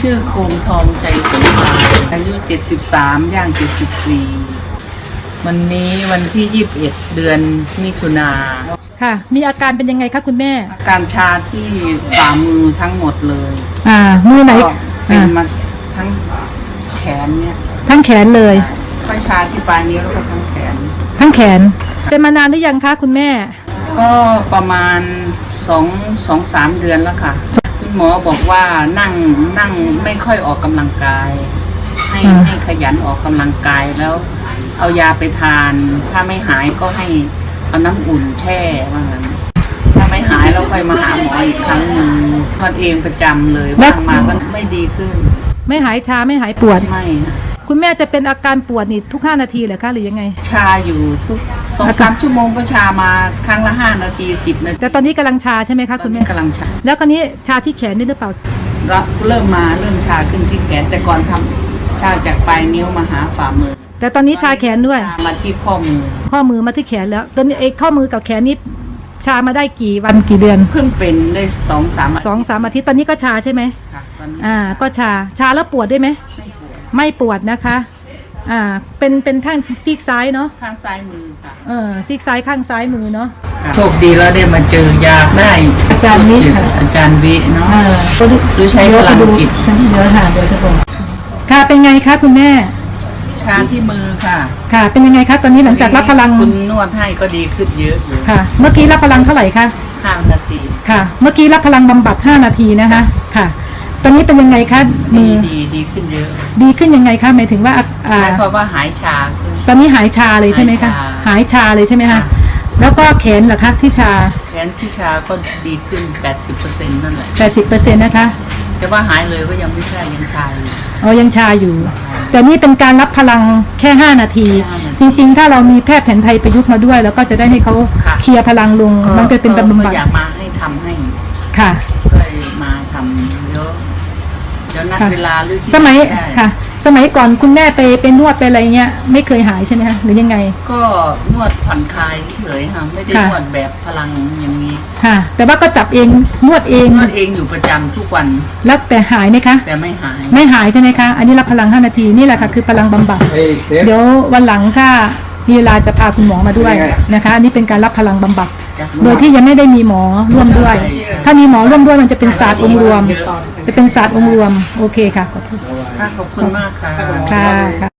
ชื่อโคมทองใจสมภารอายุ 73 ย่าง 74 วันนี้วันที่ 21 เดือนมิถุนาค่ะ มีอาการเป็นยังไงคะคุณแม่ อาการชาที่ฝ่ามือทั้งหมดเลย อ่า มือไหนก็เป็นอ่ามาทั้งแขนเนี่ย ทั้งแขนเลยก็ชาที่ปลายนิ้วแล้วก็ทั้งแขน ทั้งแขน เป็นมานานหรือยังคะคุณแม่ ก็ประมาณสองสองสามเดือนแล้วค่ะ คุณหมอบอกว่านั่งนั่งไม่ค่อยออกกำลังกาย ให้อืมให้ขยันออกกำลังกายแล้ว เอายาไปทาน ถ้าไม่หายก็ให้เอาน้ำอุ่นแช่ว่างั้นถ้าไม่หายแล้วค่อยมาหาหมออีกครั้งหนึ่งทอนเองประจำเลยว่างมาก็ไม่ดีขึ้น ไม่หายชาไม่หายปวด ไม่นะ คุณแม่จะเป็นอาการปวดนี่ทุก 5 นาทีเหรอคะหรือยังไง ชาอยู่ทุกสองสามชั่วโมงก็ชามาครั้งละห้านาทีสิบนาทีแต่ตอนนี้กำลังชาใช่ไหมคะตอคุนณนี้แม่กำลังชาแล้วคราวนี้ชาที่แขนนี่หรือเปล่า แล้วเริ่มมาเริ่มชาขึ้นที่แขนแต่ก่อนทำชาจากปลายนิ้วมาหาฝ่ามือแต่ตอนนี้ชาแขนด้วย ชามาที่ข้อมือ ข้อมือมาที่แขนแล้ว ตอนนี้ไอ้ข้อมือกับแขนนี่ชามาได้กี่วันกี่เดือนเพิ่งเป็นได้สองสามอาทิตย์สองสามอาทิตย์ตอนนี้ก็ชาใช่ไหมค่ะตอนนี้อ่า ก็ชาชาแล้วปวดด้วยไหมไม่ปวด ไม่ปวดนะคะ อ่า เป็นเป็นข้างซีกซ้ายเนาะ ข้างซ้ายมือค่ะ เออซีกซ้ายข้างซ้ายมือเนาะ โชคดีแล้วได้มาเจอยากได้อาจารย์วิค่ะ อาจารย์วิเนาะอ่าหรือใช้พลังจิต เดี๋ยวค่ะเดี๋ยวจะบอกค่ะเป็นไงคะคุณแม่ชาที่มือค่ะค่ะ เป็นยังไงคะตอนนี้หลังจากรับพลัง คุณนวดให้ก็ดีขึ้นเยอะเลยค่ะ เมื่อกี้รับพลังเท่าไหร่คะห้านาที ค่ะ เมื่อกี้รับพลังบำบัด 5 นาทีนะคะ ค่ะต อนนี้เป็นยังไงคะมืดีอดีดีขึ้นเยอะดีขึ้นยังไงคะหมายถึงว่าอ่าอ่าหมายความว่าหายชาขึ้น ตอนนี้หายชาเลยใช่ไหมคะ หาหายยชาชาเลยใช่ไหมคะค่ะ แล้วก็แขนเหรอคะที่ชา แขนที่ชาก็ดีขึ้น 80%นั่นแหละ 80%นะคะจะว่าหายเลยก็ยังไม่ใช่ยังชาอยู่ อ๋อยังชาอยู่ แต่นี่เป็นการรับพลังแค่ 5 นาทีห้านาทีจริง ๆ ถ้าเรามีแพทย์แผนไทยประยุกต์มาด้วย แล้วก็จะได้ให้เขาค่ะ เคลียร์พลังลง มันก็เป็นบำบัดอยากมาให้ทำให้ค่ะ ก็เลยมาทำเยอะเดี๋ยวนัดค่ะ เวลาหรือที่สมัยได้ค่ะ สมัยก่อนคุณแม่ไปไปนวดไปอะไรเงี้ยไม่เคยหายใช่ไหมคะหรือยังไง ก็นวดผ่อนคลายเฉยๆค่ะไม่ได้ค่ะ นวดแบบพลังอย่างนี้ค่ะ แต่ว่าก็จับเองนวดเองนวดเองอยู่ประจำทุกวันแล้วแต่หายไหมคะ แต่ไม่หาย ไม่หายใช่ไหมคะ อันนี้รับพลัง 5 นาทีนี่แหละค่ะคือพลังบำบัด Hey, Seth. เดี๋ยววันหลังถ้ามีเวลาจะพาคุณหมอมาด้วยยังไง นะคะ อันนี้เป็นการรับพลังบำบัดจาก โดยที่ยังไม่ได้มีหมอร่วมด้วยใช่ใช่ถ้ามีหมอร่วมด้วยมันจะเป็นศาสตร์องค์รวม จะเป็นศาสตร์องค์รวม โอเคค่ะ ขอบคุณค่ะขอบคุณมากค่ะค่ะค่ะ